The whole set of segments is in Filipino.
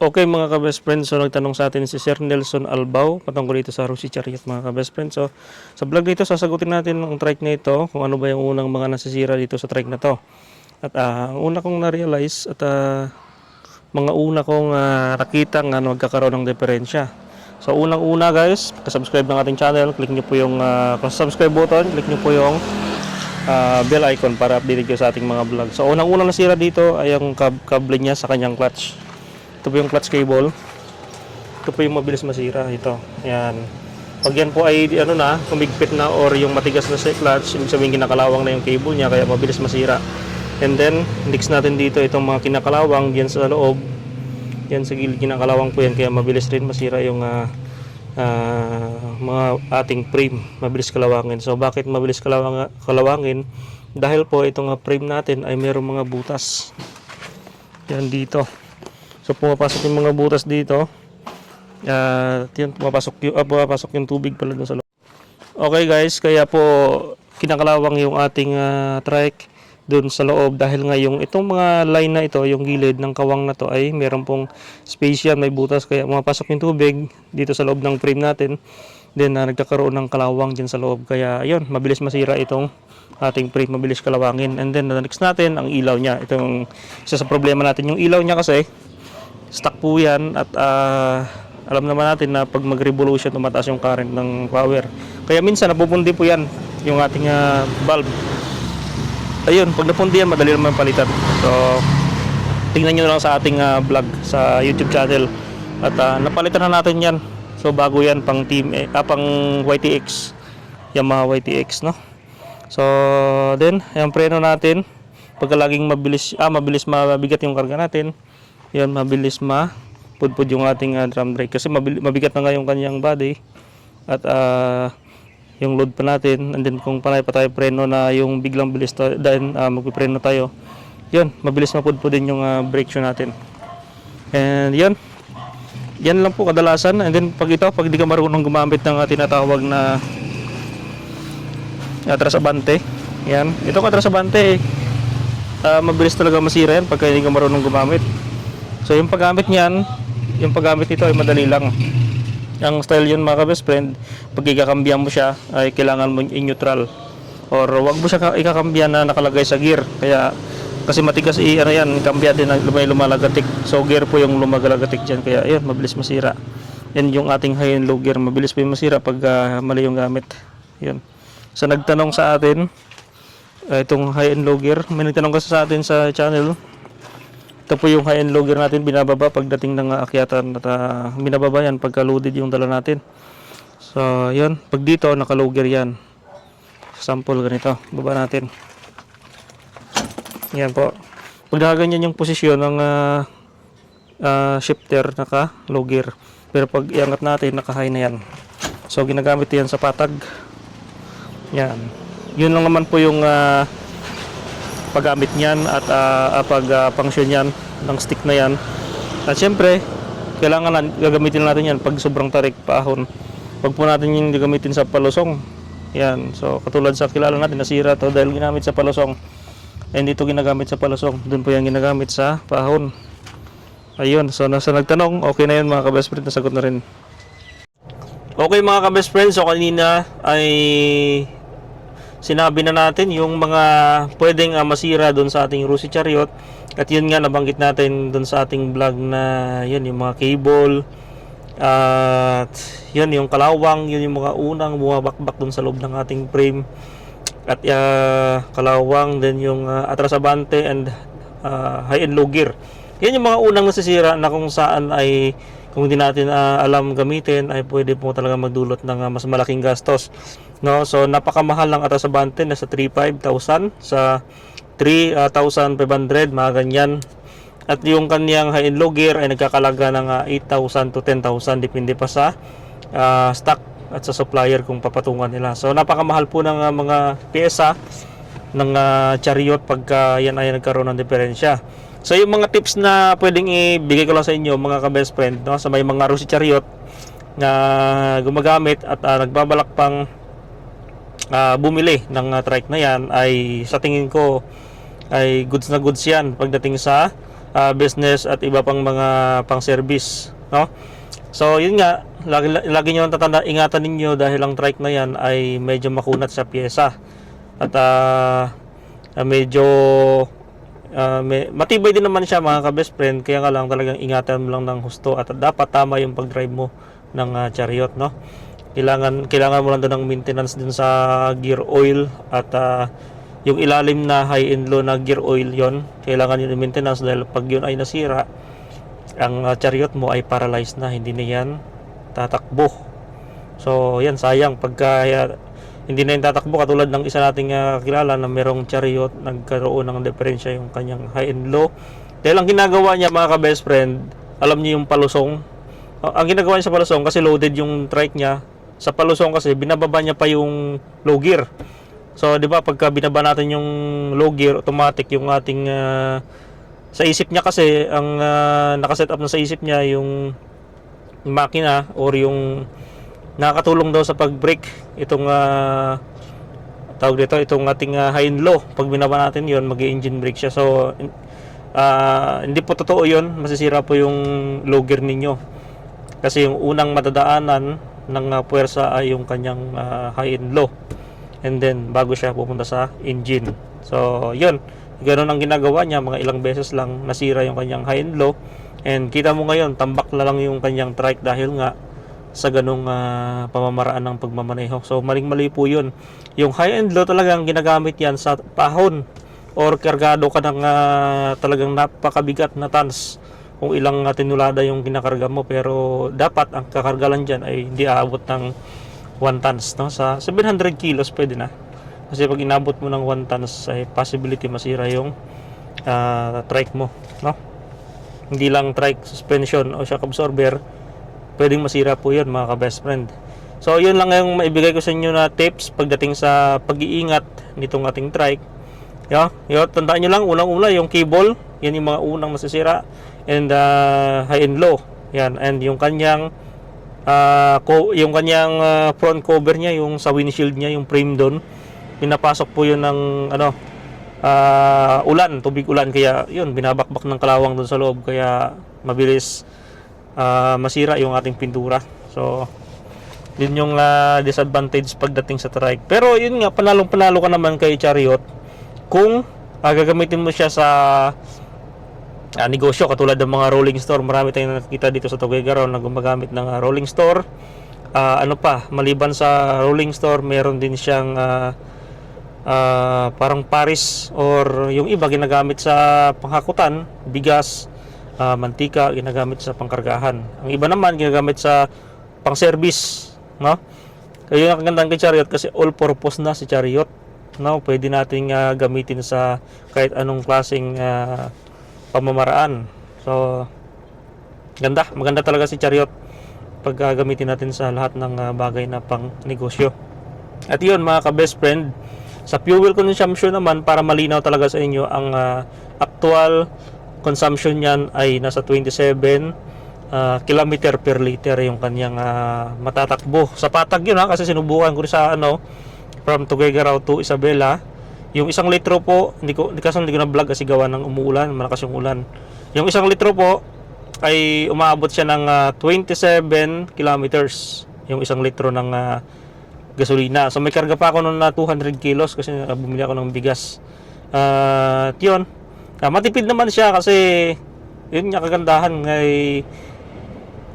Okay mga ka-best friends, so nagtanong sa atin si Sir Nelson Albao patungkol dito sa Rusi Chariot mga ka-best friends. So sa vlog dito sasagutin natin ang trike na ito kung ano ba yung unang mga nasisira dito sa trike na to. At ah, ang una kong na-realize at ah, mga una kong uh, nakita nga na magkakaroon ng diferensya. So unang-una guys, subscribe ng ating channel, click nyo po yung uh, subscribe button, click nyo po yung ah, bell icon para update kayo sa ating mga vlog. So unang-unang nasira dito ay yung kab- kable niya sa kanyang clutch. Ito po yung clutch cable. Ito po yung mabilis masira. Ito. Ayan. Pag yan po ay ano na, kumigpit na or yung matigas na sa clutch, ibig sabihin kinakalawang na yung cable niya kaya mabilis masira. And then, next natin dito itong mga kinakalawang diyan sa loob. Yan sa gilid kinakalawang po yan kaya mabilis rin masira yung ah, ah, mga ating frame. Mabilis kalawangin. So bakit mabilis kalawang, kalawangin? Dahil po itong ah, frame natin ay mayroong mga butas. Yan dito. So pumapasok yung mga butas dito. Ah, yun, pumapasok yung, ah, pumapasok yung tubig pala dun sa loob. Okay guys, kaya po kinakalawang yung ating ah, trike dun sa loob dahil nga yung itong mga line na ito, yung gilid ng kawang na to ay meron pong space yan, may butas kaya pumapasok yung tubig dito sa loob ng frame natin. Then ah, nagkakaroon ng kalawang dyan sa loob kaya ayun, mabilis masira itong ating frame, mabilis kalawangin. And then the next natin, ang ilaw niya. Itong isa sa problema natin, yung ilaw niya kasi stuck po yan at ah, alam naman natin na pag mag-revolution tumataas yung current ng power. Kaya minsan napupundi po yan yung ating ah, bulb. Ayun pag napundi yan madali naman palitan. So tingnan nyo lang sa ating ah, vlog sa youtube channel. At ah, napalitan na natin yan. So bago yan pang team eh, ah, pang YTX Yamaha YTX no? So then yung preno natin pagka laging mabilis ah mabilis mabigat yung karga natin yan mabilis ma. Pudpud yung ating ah, drum brake kasi mabigat na nga yung kanyang body. At ah, yung load pa natin and then kung panay pa tayo preno na yung biglang bilis tayo then uh, magpipreno tayo. Yun mabilis mapudpud din yung ah, brake shoe natin. And yun yan lang po kadalasan. And then pag ito pag di ka marunong gumamit ng ah, tinatawag na atras abante yan. Itong atras abante ah, mabilis talaga masira yan pagka hindi ka marunong gumamit So yung paggamit niyan, yung paggamit nito ay madali lang. Ang style yun mga best friend, pag ikakambyan mo siya ay kailangan mo i-neutral. Or wag mo siya ka- ikakambyan na nakalagay sa gear. Kaya kasi matigas i ano yan, ikambyan din lumay lumalagatik. So gear po yung lumagalagatik diyan kaya ayun, mabilis masira. Yan yung ating high and low gear, mabilis po yung masira pag ah, mali yung gamit. Yun. So nagtanong sa atin ah, itong high and low gear, may nagtanong kasi sa atin sa channel ito po yung high-end logger natin binababa pagdating ng uh, akyatan at uh, binababa yan pagka loaded yung dala natin. So, yun. Pag dito, naka-logger yan. Sample ganito. Baba natin. Yan po. Pag nakaganyan yung posisyon ng uh, uh, shifter, naka-logger. Pero pag iangat natin, naka-high na yan. So, ginagamit yan sa patag. Yan. Yun lang naman po yung uh, paggamit niyan at ah, ah, pag ah, function niyan ng stick na yan. At syempre, kailangan na, gagamitin natin yan pag sobrang tarik paahon. Pag po natin yung gagamitin sa palusong, yan. So, katulad sa kilala natin, nasira to dahil ginamit sa palusong. Hindi ito ginagamit sa palusong. Doon po yung ginagamit sa pahon. Ayun. So, nasa nagtanong, okay na yun mga ka-best friend. Nasagot na rin. Okay mga ka-best friend. So, kanina ay sinabi na natin yung mga pwedeng ah, masira doon sa ating Rusi Chariot. At yun nga nabanggit natin doon sa ating vlog na yun yung mga cable. At yun yung kalawang yun yung mga unang bumabakbak doon sa loob ng ating frame. At ah, kalawang then yung ah, atras abante and ah, high and low gear. Yan yung mga unang nasisira na kung saan ay kung hindi natin ah, alam gamitin ay pwede po talaga magdulot ng ah, mas malaking gastos no so napakamahal ng atras abante nasa 35,000 sa 3,500 mga ganyan at yung kanyang high low gear ay nagkakalaga ng ah, 8,000 to 10,000 depende pa sa ah, stock at sa supplier kung papatungan nila. So napakamahal po ng ah, mga pyesa ng ah, chariot pagka yan ay nagkaroon ng diferensya. So yung mga tips na pwedeng ibigay ko lang sa inyo mga ka-best friend no, sa may mga Rusi chariot na gumagamit at ah, nagbabalak pang ah, bumili ng ah, trike na yan ay sa tingin ko ay goods na goods yan pagdating sa ah, business at iba pang mga pang-service, no? So, yun nga, lagi, lagi nyo tatanda, ingatan ninyo dahil ang trike na yan ay medyo makunat sa pyesa. At ah, medyo ah, may, matibay din naman siya mga ka-best friend, kaya nga lang talagang ingatan mo lang ng husto at dapat tama yung pag-drive mo ng ah, chariot, no? Kailangan kailangan mo lang doon ng maintenance din sa gear oil at ah, yung ilalim na high and low na gear oil yon kailangan yun i-maintenance dahil pag yun ay nasira ang uh, chariot mo ay paralyzed na hindi na yan tatakbo so yan sayang pagka uh, hindi na yan tatakbo katulad ng isa nating uh, kilala na merong chariot nagkaroon ng diferensya yung kanyang high and low. Dahil ang ginagawa niya mga ka-best friend alam niyo yung palusong? Uh, ang ginagawa niya sa palusong kasi loaded yung trike niya sa palusong kasi binababa niya pa yung low gear. So, 'di ba, pagka binaba natin yung low gear, automatic yung ating ah, sa isip niya kasi ang uh, nakaset up na sa isip niya yung makina or yung nakakatulong daw sa pag-brake itong ah, tawag dito itong ating ah, high and low pag binaba natin yon mag-engine brake siya so ah, hindi po totoo yon masisira po yung low gear ninyo kasi yung unang madadaanan ng ah, puwersa ay yung kanyang ah, high and low and then bago siya pupunta sa engine. So, yun. Ganun ang ginagawa niya, mga ilang beses lang nasira yung kanyang high and low. And kita mo ngayon, tambak na lang yung kanyang trike dahil nga sa ganung ah, pamamaraan ng pagmamaneho. So, maling-mali po yun. Yung high and low talagang ginagamit yan sa pahon or kargado ka ng ah, talagang napakabigat na tons. Kung ilang uh, tinulada yung kinakarga mo. Pero dapat ang kakarga lang dyan ay hindi aabot ng 1 tons no? Sa 700 kilos pwede na. Kasi pag inabot mo ng 1 tons ay possibility masira yung ah, trike mo no? Hindi lang trike suspension o shock absorber pwedeng masira po yun mga ka-best friend. So yun lang yung maibigay ko sa inyo na tips pagdating sa pag-iingat nitong ating trike. Yo, yo tandaan nyo lang unang-una yung cable yan yung mga unang masisira. And ah, high and low yan. And yung kanyang ah, ko, yung kanyang ah, front cover niya, yung sa windshield niya, yung frame doon, pinapasok po yun ng ano, ah, ulan, tubig ulan. Kaya yun binabakbak ng kalawang doon sa loob. Kaya mabilis ah, masira yung ating pintura. So yun yung ah, disadvantage pagdating sa trike. Pero yun nga panalong panalo ka naman kay Chariot kung ah, gagamitin mo siya sa ah, negosyo katulad ng mga rolling store. Marami tayong nakikita dito sa Tuguegarao na gumagamit ng ah, rolling store. Ah, ano pa, maliban sa rolling store, meron din siyang ah, ah, parang Paris or yung iba ginagamit sa panghakutan, bigas, ah, mantika, ginagamit sa pangkargahan. Ang iba naman ginagamit sa pang-service, no? Kaya yung kagandang kay Chariot kasi all purpose na si Chariot. No, pwede nating ah, gamitin sa kahit anong klaseng ah, pamamaraan. So, ganda. Maganda talaga si Chariot pag ah, gamitin natin sa lahat ng ah, bagay na pang negosyo. At yun mga ka-best friend, sa fuel consumption naman para malinaw talaga sa inyo ang ah, actual consumption niyan ay nasa 27 ah, kilometer per liter yung kanyang ah, matatakbo. Sa patag yun ha kasi sinubukan ko sa ano from Tuguegarao to Isabela yung isang litro po, hindi ko hindi kasi hindi ko na vlog kasi gawa ng umuulan, malakas yung ulan. Yung isang litro po ay umaabot siya ng ah, 27 kilometers yung isang litro ng ah, gasolina. So may karga pa ako noon na 200 kilos kasi ah, bumili ako ng bigas. Ah, at yun. Ah, matipid naman siya kasi yun nga kagandahan ngay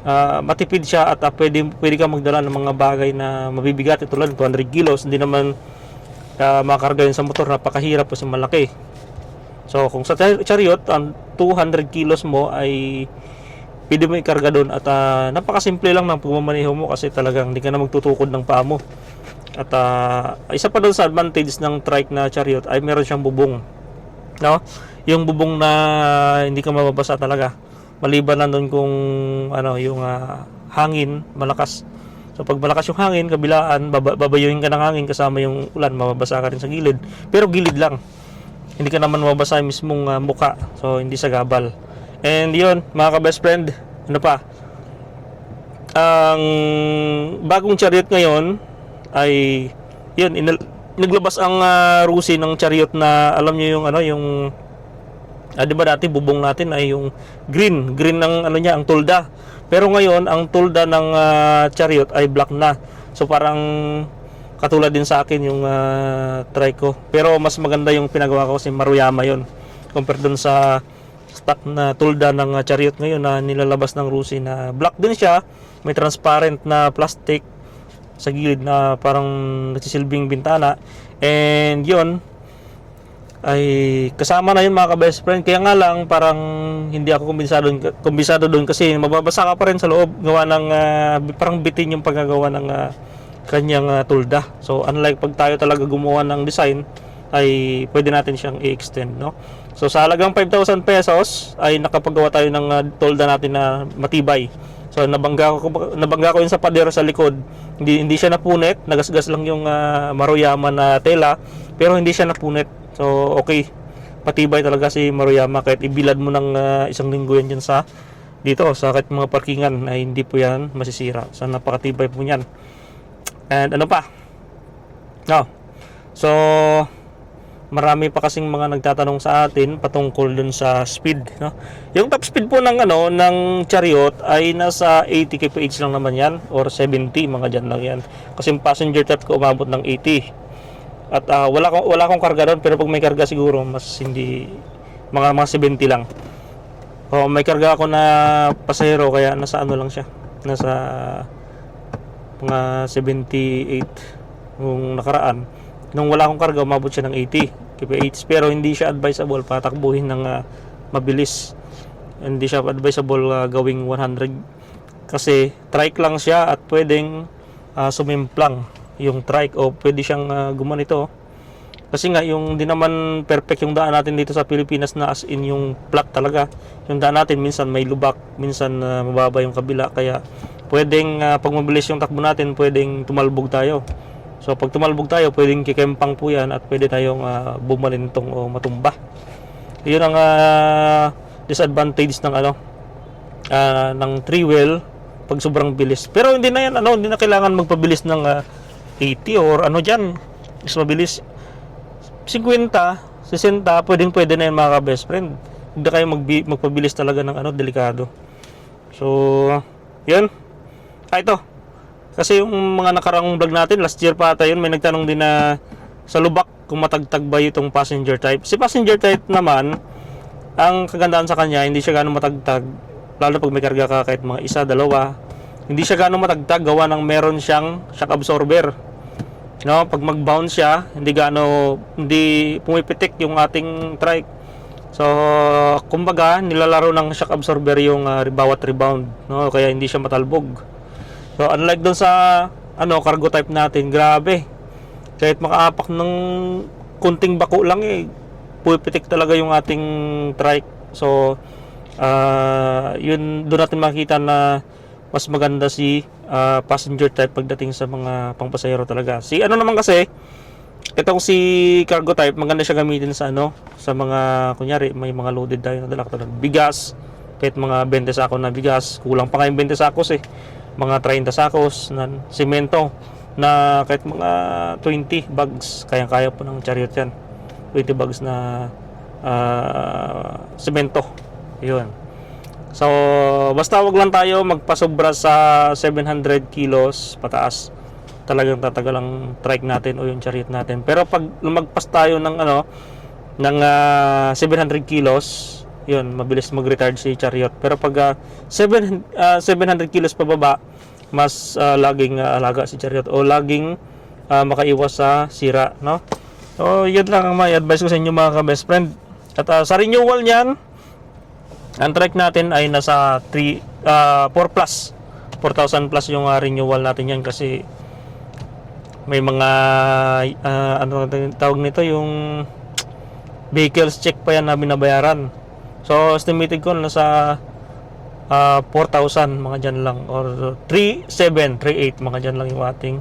ah, matipid siya at ah, pwede, pwede ka magdala ng mga bagay na mabibigat. Tulad ng 200 kilos. Hindi naman uh, makarga yun sa motor. Napakahirap kasi malaki. So kung sa char- chariot ang 200 kilos mo ay pwede mo ikarga doon at ah, napakasimple lang ng pagmamaneho mo kasi talagang hindi ka na magtutukod ng paa mo. At ah, isa pa doon sa advantage ng trike na chariot ay meron siyang bubong no yung bubong na hindi ka mababasa talaga maliban lang doon kung ano yung ah, hangin malakas So pag malakas yung hangin, kabilaan, baba, babayuhin ka ng hangin kasama yung ulan, mababasa ka rin sa gilid. Pero gilid lang. Hindi ka naman mababasa yung mismong ah, muka. So hindi sa gabal. And yun, mga ka-best friend, ano pa? Ang bagong chariot ngayon ay yun, inal- naglabas ang ah, rusi ng chariot na alam niyo yung ano, yung Ah, 'di ba dati bubong natin ay yung green, green ng ano niya, ang tulda. Pero ngayon, ang tulda ng ah, chariot ay black na. So parang katulad din sa akin yung uh, try ko. Pero mas maganda yung pinagawa ko kasi Maruyama 'yon. Compare dun sa stock na tulda ng ah, chariot ngayon na nilalabas ng Rusi na black din siya, may transparent na plastic sa gilid na parang nagsisilbing bintana. And 'yon, ay kasama na yun mga ka-best friend. Kaya nga lang parang hindi ako kumbisado, kumbisado doon kasi mababasa ka pa rin sa loob gawa ng ah, parang bitin yung paggagawa ng ah, kanyang ah, tulda. So unlike pag tayo talaga gumawa ng design ay pwede natin siyang i-extend no. So sa halagang 5,000 pesos ay nakapagawa tayo ng ah, tulda natin na matibay. So nabangga ko nabangga ko yun sa pader sa likod. Hindi hindi siya napunit, nagasgas lang yung ah, maruyama na tela pero hindi siya napunit. So okay. Patibay talaga si Maruyama kahit ibilad mo ng ah, isang linggo yan dyan sa dito sa kahit mga parkingan ay hindi po yan masisira. So napakatibay po niyan. And ano pa? No. So marami pa kasing mga nagtatanong sa atin patungkol dun sa speed, no? Yung top speed po ng ano ng chariot ay nasa 80 kph lang naman yan or 70 mga dyan lang yan. Kasi passenger type ko umabot ng 80. At ah, wala ko wala akong karga doon pero pag may karga siguro mas hindi mga mga 70 lang. O may karga ako na pasahero kaya nasa ano lang siya. Nasa mga 78 nung nakaraan. Nung wala akong karga, umabot siya ng 80 kph. Pero hindi siya advisable patakbuhin ng ah, mabilis. Hindi siya advisable ah, gawing 100 kasi trike lang siya at pwedeng uh, sumimplang yung trike o pwede siyang ah, gumanito. Kasi nga yung di naman perfect yung daan natin dito sa Pilipinas na as in yung flat talaga. Yung daan natin minsan may lubak, minsan ah, mababa yung kabila kaya pwedeng ah, pag mabilis yung takbo natin, pwedeng tumalbog tayo. So pag tumalbog tayo, pwedeng kikempang po yan at pwede tayong ah, bumalintong o matumba. Yun ang ah, disadvantage ng ano ah, ng three wheel pag sobrang bilis. Pero hindi na yan ano, hindi na kailangan magpabilis ng ah, 80 or ano diyan. Mas mabilis 50, 60, pwedeng pwede na yan mga ka-best friend. Huwag na kayo magbi- magpabilis talaga ng ano, delikado. So, yun. Ah, ito. Kasi yung mga nakarang vlog natin, last year pa ata yun, may nagtanong din na sa lubak kung matagtag ba itong passenger type. Si passenger type naman, ang kagandahan sa kanya, hindi siya gano'ng matagtag. Lalo pag may karga ka kahit mga isa, dalawa. Hindi siya gano'ng matagtag, gawa ng meron siyang shock absorber. No, pag mag-bounce siya, hindi gaano hindi pumipitik yung ating trike. So, kumbaga, nilalaro ng shock absorber yung ah, bawat rebound, no? Kaya hindi siya matalbog. So, unlike doon sa ano, cargo type natin, grabe. Kahit makaapak ng kunting bako lang eh, pumipitik talaga yung ating trike. So, ah, yun doon natin makita na mas maganda si ah, passenger type pagdating sa mga pangpasahero talaga. Si ano naman kasi, itong si cargo type, maganda siya gamitin sa ano, sa mga, kunyari, may mga loaded tayo na dala katulad bigas, kahit mga 20 sako na bigas, kulang pa nga yung 20 sakos eh, mga 30 sakos na simento, na kahit mga 20 bags, kayang-kaya po ng chariot yan. 20 bags na ah, semento. Yun. So, basta wag lang tayo magpasobra sa 700 kilos pataas. Talagang tatagal ang trike natin o yung chariot natin. Pero pag lumagpas tayo ng ano ng ah, 700 kilos, yun, mabilis mag-retard si chariot. Pero pag ah, 7 ah, 700 kilos pababa, mas ah, laging ah, alaga si chariot o laging ah, makaiwas sa sira, no? So, yun lang ang may advice ko sa inyo mga ka-best friend. At ah, sa renewal niyan, ang trike natin ay nasa 3 ah, 4 plus. 4,000 plus yung ah, renewal natin yan kasi may mga ah, ano tawag nito yung vehicles check pa yan na binabayaran. So estimated ko nasa ah, 4,000 mga dyan lang or 3,700, 3,800 mga dyan lang yung ating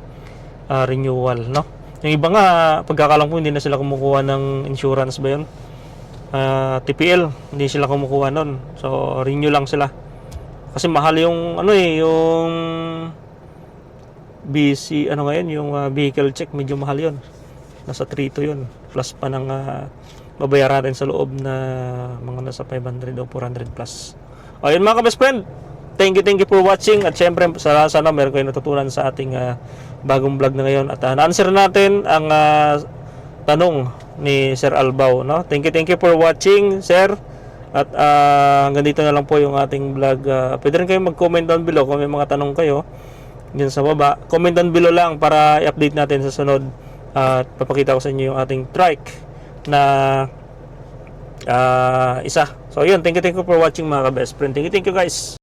ah, renewal, no? Yung iba nga, pagkakalang po hindi na sila kumukuha ng insurance ba yun? Ah, TPL, hindi sila kumukuha nun. So, renew lang sila. Kasi mahal yung, ano eh, yung BC, ano ngayon, yung ah, vehicle check, medyo mahal yun. Nasa 3 to yun. Plus pa ng ah, babayaran natin sa loob na mga nasa 500 o 400 plus. O yun mga ka-best friend, thank you, thank you for watching at syempre sana, sana meron kayo natutunan sa ating ah, bagong vlog na ngayon at uh, na-answer natin ang ah, tanong ni Sir Albao. No? Thank you, thank you for watching, Sir. At ah, hanggang dito na lang po yung ating vlog. Ah, pwede rin kayo mag-comment down below kung may mga tanong kayo dyan sa baba. Comment down below lang para i-update natin sa sunod. At papakita ko sa inyo yung ating trike na ah, isa. So yun, thank you, thank you for watching mga ka-best friend. Thank you, thank you guys.